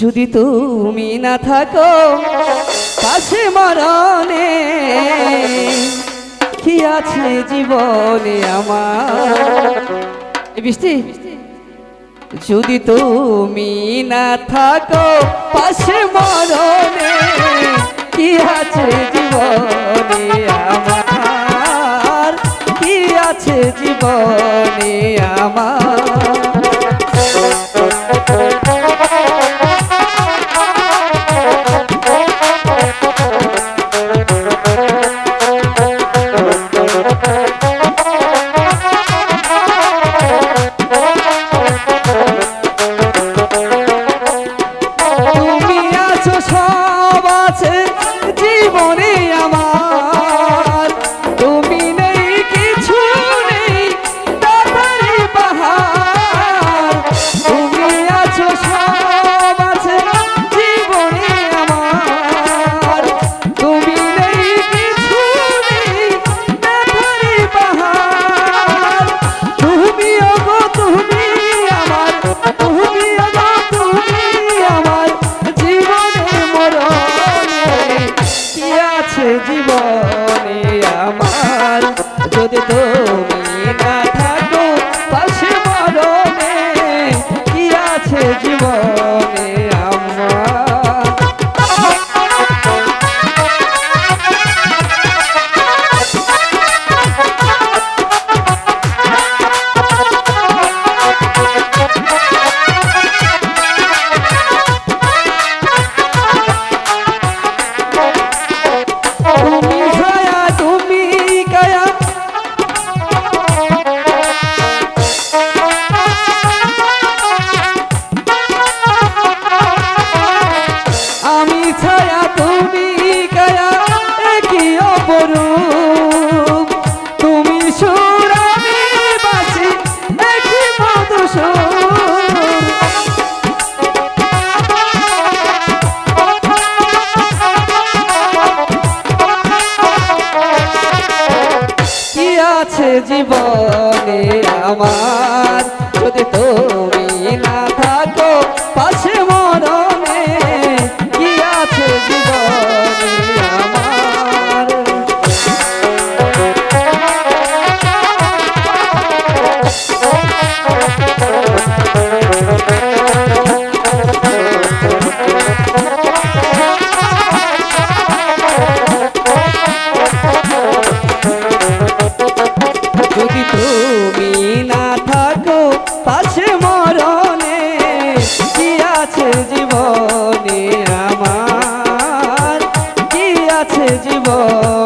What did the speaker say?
যদি তুমি না থাকো, পাশে মরণে, কি আছে জীবনে আমার? বৃষ্টি, যদি তুমি না থাকো, পাশে মরণে, কি আছে জীবনে আমার? কি আছে জীবনে আমার? আছে জীবনে আমার জীবনে আমার যদি তুমি ছায়া তুমি কায়া একই অপরূপ। তুমি সুর বাসি একই মধুসূর কি আছে জীবনে আমার? আছে জীবনে আমার? কি আছে জীবন